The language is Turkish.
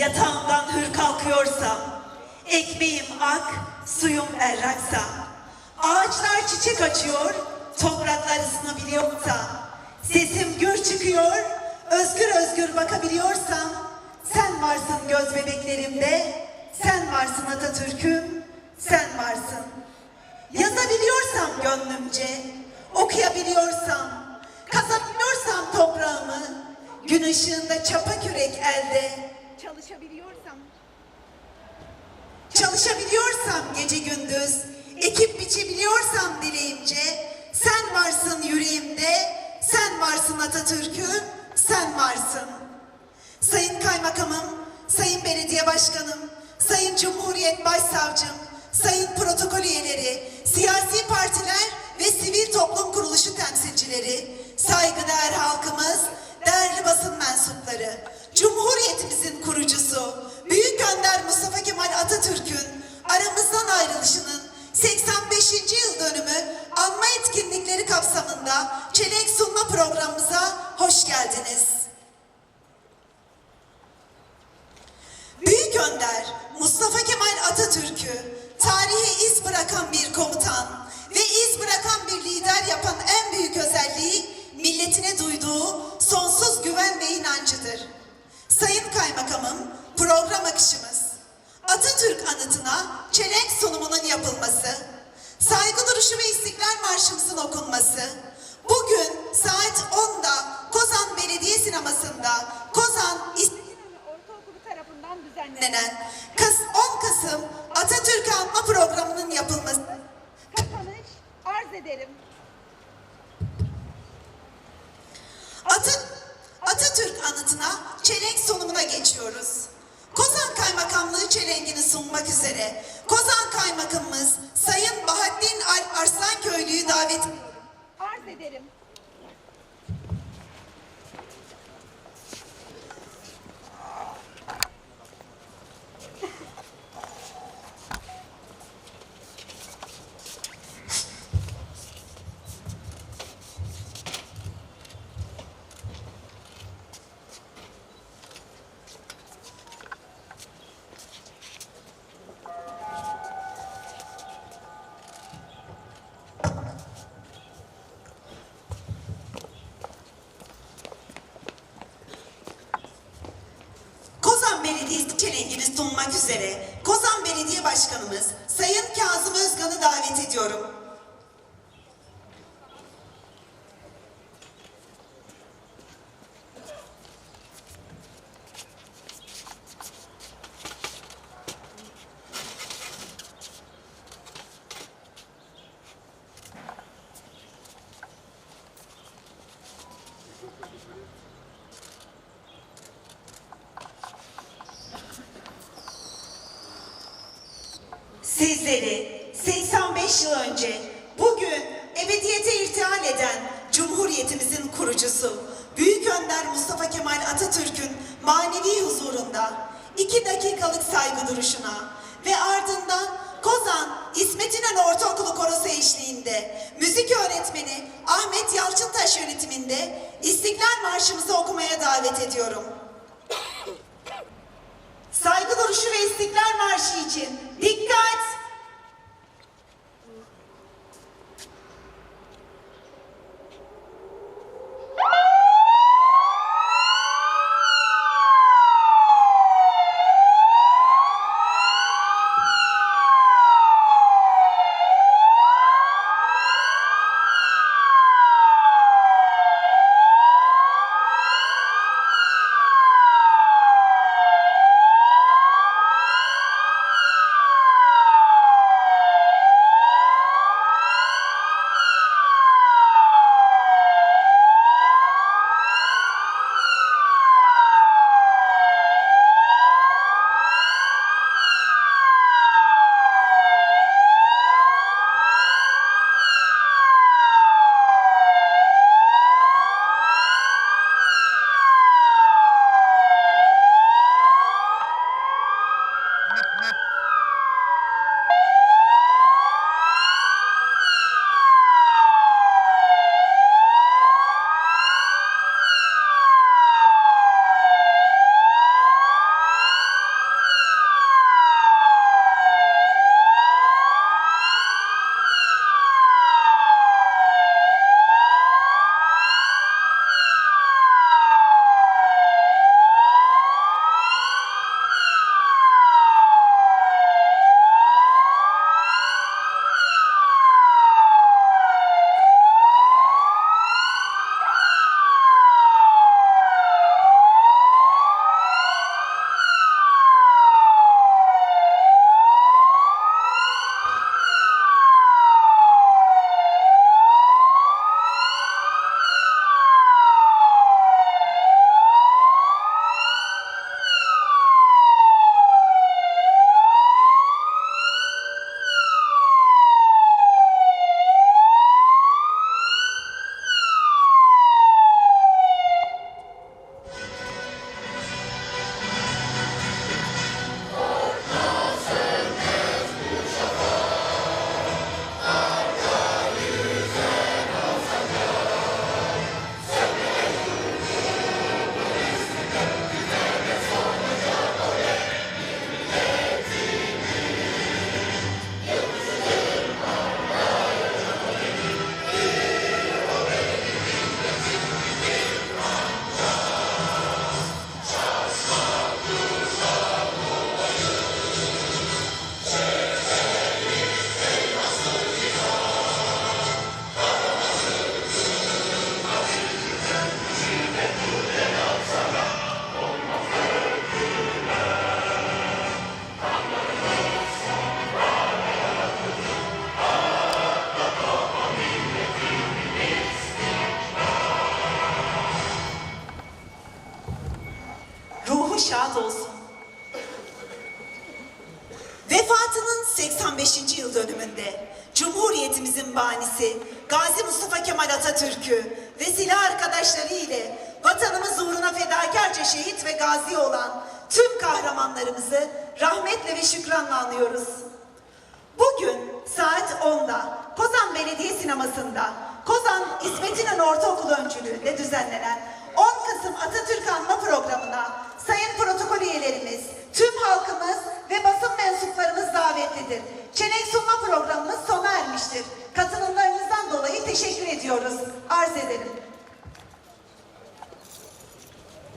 Yatağımdan hür kalkıyorsam, ekmeğim ak, suyum berraksa, ağaçlar çiçek açıyor, topraklar ısınabiliyorsa, sesim gür çıkıyor, özgür özgür bakabiliyorsam, sen varsın göz bebeklerimde, sen varsın Atatürk'üm, sen varsın. Yazabiliyorsam gönlümce, okuyabiliyorsam, kazabiliyorsam toprağımı, gün ışığında çapa kürek elde, Çalışabiliyorsam, çalışabiliyorsam gece gündüz, ekip biçebiliyorsam dileğimce, sen varsın yüreğimde, sen varsın Atatürk'üm, sen varsın. Sayın Kaymakamım, Sayın Belediye Başkanım, Sayın Cumhuriyet Başsavcım, Sayın protokol üyeleri, siyasi partiler ve sivil toplum kuruluşu temsilcileri, saygıdeğer halkımız, aramızdan ayrılışının 85. yıl dönümü anma etkinlikleri kapsamında çelenk sunma programımıza hoş geldiniz. Büyük Önder Mustafa Kemal Atatürk'ü tarihe iz bırakan bir komutan ve iz bırakan bir lider yapan en büyük özelliği milletine duyduğu sonsuz güven ve inancıdır. Sayın Kaymakamım, program akışımız Atatürk anıtına çelenk sunumunun yapılması, saygı duruşu ve istiklal marşımızın okunması, bugün saat 10'da Kozan Belediye Sineması'nda Kozan ortaokulu tarafından düzenlenen düzenlenen Kas- 10 Kasım Atatürk Anma Programı'nın yapılması kapanış arz ederim. Atı- Atatürk anıtına çelenk sunumuna geçiyoruz. Çelenkini sunmak üzere Kozan Kaymakamımız Sayın Bahattin Alp Arslanköylü'yü davet. Arz ederim. Kozan Belediyesi çelenkini sunmak üzere Kozan Belediye Başkanımız Sayın Kazım Özkan'ı davet ediyorum. Sizleri 85 yıl önce bugün ebediyete irtihal eden Cumhuriyetimizin kurucusu Büyük Önder Mustafa Kemal Atatürk'ün manevi huzurunda iki dakikalık saygı duruşuna ve ardından Kozan İsmet İnönü Ortaokulu Korosu eşliğinde müzik öğretmeni Ahmet Yalçıntaş yönetiminde İstiklal Marşımızı okumaya davet ediyorum. Saygı duruşu ve İstiklal Marşı için dikkat! Olsun. Vefatının 85. yıl dönümünde Cumhuriyetimizin banisi Gazi Mustafa Kemal Atatürk'ü ve silah arkadaşları ile vatanımız uğruna fedakarca şehit ve gazi olan tüm kahramanlarımızı rahmetle ve şükranla anıyoruz. Bugün saat 10'da Kozan Belediye Sineması'nda Kozan İsmet İnönü Ortaokulu öncülüğünde düzenlenen 10 Kasım Atatürk Anma programına